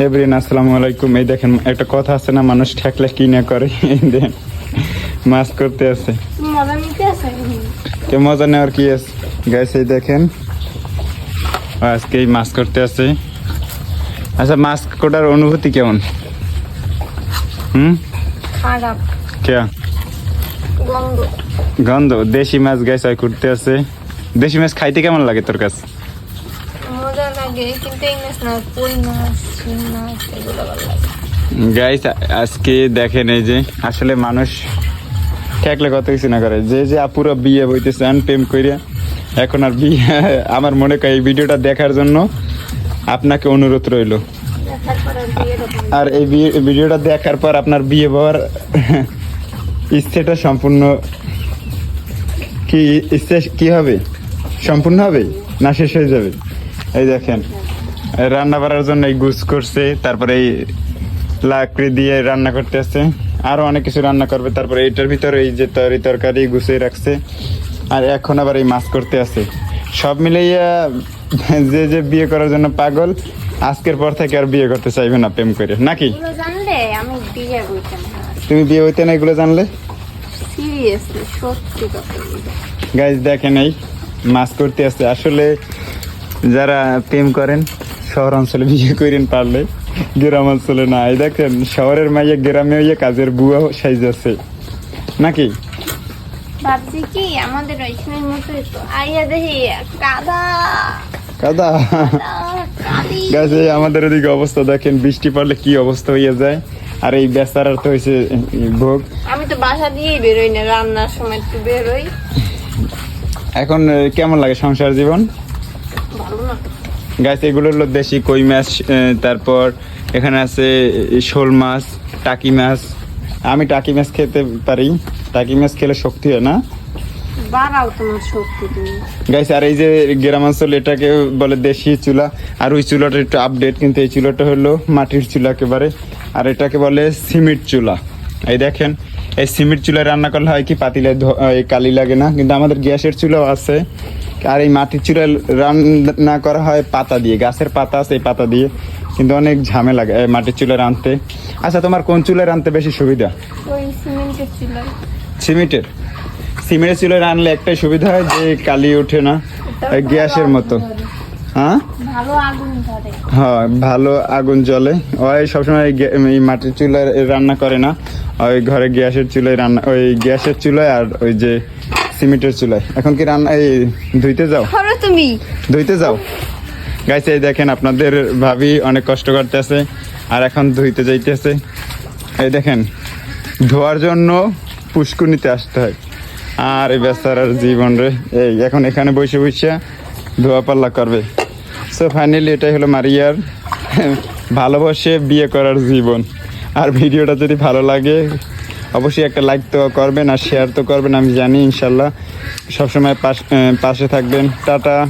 হেবরিন আসসালামু আলাইকুম। এই দেখেন একটা কথা আছে না মানুষ ঠেকলে কি না করে? এই মাছ করতে আছে। মজা নেওয়ার কি আছে? গাইস এই দেখেন আজকে এই মাছ করতে আছে। আচ্ছা মাছ কোটার অনুভূতি কেমন? হুম? খারাপ। কে? গন্ধ। দেশি মাছ গাইস করতে আছে। দেশি মাছ খাইতে কেমন লাগে তোর কাছে? গাইস আজকে দেখেন এই যে, আসলে মানুষ ঠেকলে কত কিছু না করে। যে যে আপুরা বিয়ে বইতেছে প্রেম কইরা, এখন আর বিয়ে, আমার মনে কয় এই ভিডিওটা দেখার জন্য আপনাকে অনুরোধ রইল। আর এই ভিডিওটা দেখার পর আপনার বিয়ে হওয়ার ইচ্ছেটা সম্পূর্ণ কি, ইচ্ছে কি হবে? সম্পূর্ণ হবে? না শেষ হয়ে যাবে? এই দেখেন রান্না করার জন্য এই গুছ করছে তারপরে এই লাকড়ি দিয়ে রান্না করতে আছে আরও অনেক কিছু রান্না করবে তারপরে এইটার ভিতরে এই যে তরি তরকারি গুছিয়ে রাখছে আর এখন আবার এই মাছ করতে আছে সব মিলাইয়া যে যে বিয়ে করার জন্য পাগল আজকের পর থেকে আর বিয়ে করতে চাইবে না প্রেম করে নাকি? জানলে? আমি বিয়ে তুমি বিয়ে হইতে না এগুলো জানলে? সিরিয়াসলি সত্যি কথা গাইজ দেখেন এই মাছ করতে আছে আসলে যারা প্রেম করেন শহর অঞ্চলে বিয়ে করেন পারলে গ্রাম অঞ্চলে না। এই দেখেন শহরের মাইয়া গ্রামে হইয়া কাজের বুয়া সাইজ আছে। নাকি? ভাবছি কি আমাদের ওইখানের মতোই তো আইয়া দেখি কাদা। কাদা? গাছ আমাদের এদিকে অবস্থা দেখেন বৃষ্টি পড়লে কি অবস্থা হইয়া যায়। আর এই বেচারার তো হয়েছে ভোগ। আমি তো বাসা দিয়েই বেরোই না রান্নার সময় একটু বেরোই। এখন কেমন লাগে সংসার জীবন? গাছ এগুলো হলো দেশি কই মাছ তারপর এখানে আছে শোল মাছ টাকি মাছ। আমি টাকি মাছ খেতে পারি। টাকি মাছ খেলে শক্তি হয় না? গাইস আর এই যে গ্রামাঞ্চল এটাকে বলে দেশি চুলা। আর ওই চুলাটা একটু আপডেট কিন্তু এই চুলাটা হলো মাটির চুলা একেবারে। আর এটাকে বলে সিমেন্ট চুলা। এই দেখেন এই সিমেন্ট চুলায় রান্না করলে হয় কি পাতিলে কালি লাগে না। কিন্তু আমাদের গ্যাসের চুলাও আছে। আর এই মাটির চুলায় রান্না করা হয় পাতা দিয়ে গাছের পাতা আছে এই পাতা দিয়ে কিন্তু অনেক ঝামেলা লাগে মাটির চুলায় রাঁধতে। আচ্ছা তোমার কোন চুলায় রাঁধতে বেশি সুবিধা? সিমেন্টের সিমেন্টের? চুলায় রান্নলে একটাই সুবিধা হয় যে কালি ওঠে না গ্যাসের মতো। হ্যাঁ? হ্যাঁ ভালো আগুন জ্বলে। ওই সবসময় এই মাটির চুলায় রান্না করে না ওই ঘরে গ্যাসের চুলায় রান্না ওই গ্যাসের চুলায় আর ওই যে সিমেন্টের চুলায় এখন কি রান্না এই ধুইতে যাও? তুমি। ধুইতে যাও? গাইছে এই দেখেন আপনাদের ভাবি অনেক কষ্ট করতেছে আর এখন ধুইতে যাইতেছে। এই দেখেন ধোয়ার জন্য পুষ্কুনিতে আসতে হয়। আর এই বেচারার জীবন রে। এই এখন এখানে বসে বসে ধোয়া পাল্লা করবে। সো ফাইনালি এটাই হলো মারিয়ার ভালোবাসে বিয়ে করার জীবন। আর ভিডিওটা যদি ভালো লাগে অবশ্যই একটা লাইক তো করবেন আর শেয়ার তো করবেন, আমি জানি, ইনশাল্লাহ। সবসময় পাশ- পাশে থাকবেন। টাটা।